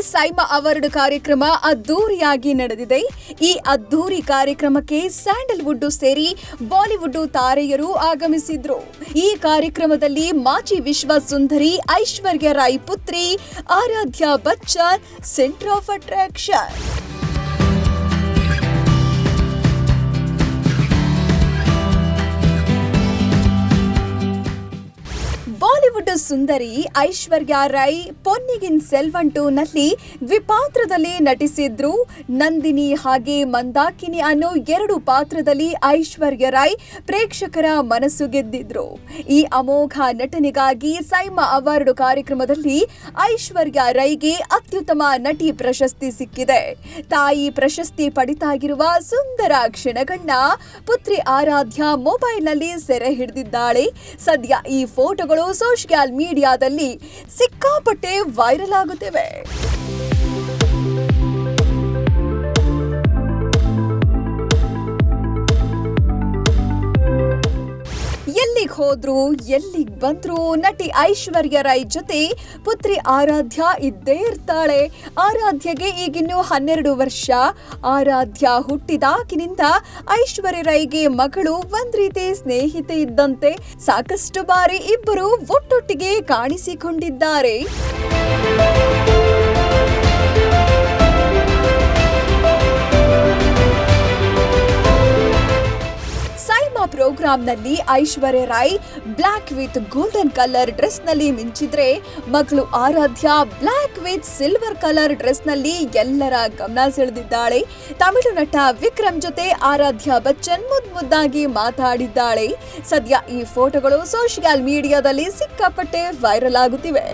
SIIMA award ಕಾರ್ಯಕ್ರಮ ಅದ್ದೂರಿಯಾಗಿ ನಡೆದಿದೆ. ಈ ಅದ್ದೂರಿ ಕಾರ್ಯಕ್ರಮಕ್ಕೆ ಸ್ಯಾಂಡಲ್ವುಡ್ ಸೇರಿ ಬಾಲಿವುಡ್ ತಾರೆಯರು ಆಗಮಿಸಿದ್ರು. ಈ ಕಾರ್ಯಕ್ರಮದಲ್ಲಿ ಮಾಜಿ ವಿಶ್ವ ಸುಂದರಿ ಐಶ್ವರ್ಯ ರಾಯ್ ಪುತ್ರಿ, Aaradhya Bachchan centre of attraction ಸುಂದರಿ ಐಶ್ವರ್ಯ ರೈ ಪೊನ್ನಿಗಿನ್ ಸೆಲ್ವನ್ನಲ್ಲಿ ದ್ವಿಪಾತ್ರದಲ್ಲಿ ನಟಿಸಿದ್ರು. ನಂದಿನಿ ಹಾಗೆ ಮಂದಾಕಿನಿ ಅನ್ನೋ ಎರಡು ಪಾತ್ರದಲ್ಲಿ ಐಶ್ವರ್ಯ ರೈ ಪ್ರೇಕ್ಷಕರ ಮನಸ್ಸು ಗೆದ್ದಿದ್ರು. ಈ ಅಮೋಘ ನಟನೆಗಾಗಿ ಸೈಮಾ ಅವಾರ್ಡ್ ಕಾರ್ಯಕ್ರಮದಲ್ಲಿ ಐಶ್ವರ್ಯ ರೈಗೆ ಅತ್ಯುತ್ತಮ ನಟಿ ಪ್ರಶಸ್ತಿ ಸಿಕ್ಕಿದೆ. ತಾಯಿ ಪ್ರಶಸ್ತಿ ಪಡಿತಾಗಿರುವ ಸುಂದರ ಕ್ಷಣಗಣ್ಣ ಪುತ್ರಿ ಆರಾಧ್ಯ ಮೊಬೈಲ್ನಲ್ಲಿ ಸೆರೆ ಹಿಡಿದಿದ್ದಾಳೆ. ಸದ್ಯ ಈ ಫೋಟೋಗಳು ಸೋಷಿಯಲ್ ಮೀಡಿಯಾದಲ್ಲಿ ಸಿಕ್ಕಾಪಟ್ಟೆ ವೈರಲ್ ಆಗುತ್ತಿವೆ. ಎಲ್ಲಿಗ್ ಹೋದ್ರು, ಎಲ್ಲಿಗೆ ಬಂದ್ರು ನಟಿ ಐಶ್ವರ್ಯ ರೈ ಜೊತೆ ಪುತ್ರಿ ಆರಾಧ್ಯ ಇದ್ದೇ ಇರ್ತಾಳೆ. ಆರಾಧ್ಯಗೆ ಈಗಿನ್ನು ಹನ್ನೆರಡು ವರ್ಷ. ಆರಾಧ್ಯ ಹುಟ್ಟಿದಾಗಿನಿಂದ ಐಶ್ವರ್ಯ ರೈಗೆ ಮಗಳು ಒಂದ್ ರೀತಿ ಸ್ನೇಹಿತೆ ಇದ್ದಂತೆ ಸಾಕಷ್ಟು ಬಾರಿ ಇಬ್ಬರು ಒಟ್ಟೊಟ್ಟಿಗೆ ಕಾಣಿಸಿಕೊಂಡಿದ್ದಾರೆ. ಪ್ರೋಗ್ರಾಂನಲ್ಲಿ Aishwarya Rai, black with golden colour ಡ್ರೆಸ್ನಲ್ಲಿ ಮಿಂಚಿದ್ರೆ ಮಗಳು Aaradhya, black with silver colour ಡ್ರೆಸ್ನಲ್ಲಿ ಎಲ್ಲರ ಗಮನ ಸೆಳೆದಿದ್ದಾಳೆ. ತಮಿಳು ನಟ ವಿಕ್ರಮ್ ಜೊತೆ ಆರಾಧ್ಯ ಬಚ್ಚನ್ ಮುದ್ ಮುದ್ದಾಗಿ ಮಾತಾಡಿದ್ದಾಳೆ. ಸದ್ಯ ಈ ಫೋಟೋಗಳು ಸೋಷಿಯಲ್ ಮೀಡಿಯಾದಲ್ಲಿ ಸಿಕ್ಕಾಪಟ್ಟೆ ವೈರಲ್ ಆಗುತ್ತಿವೆ.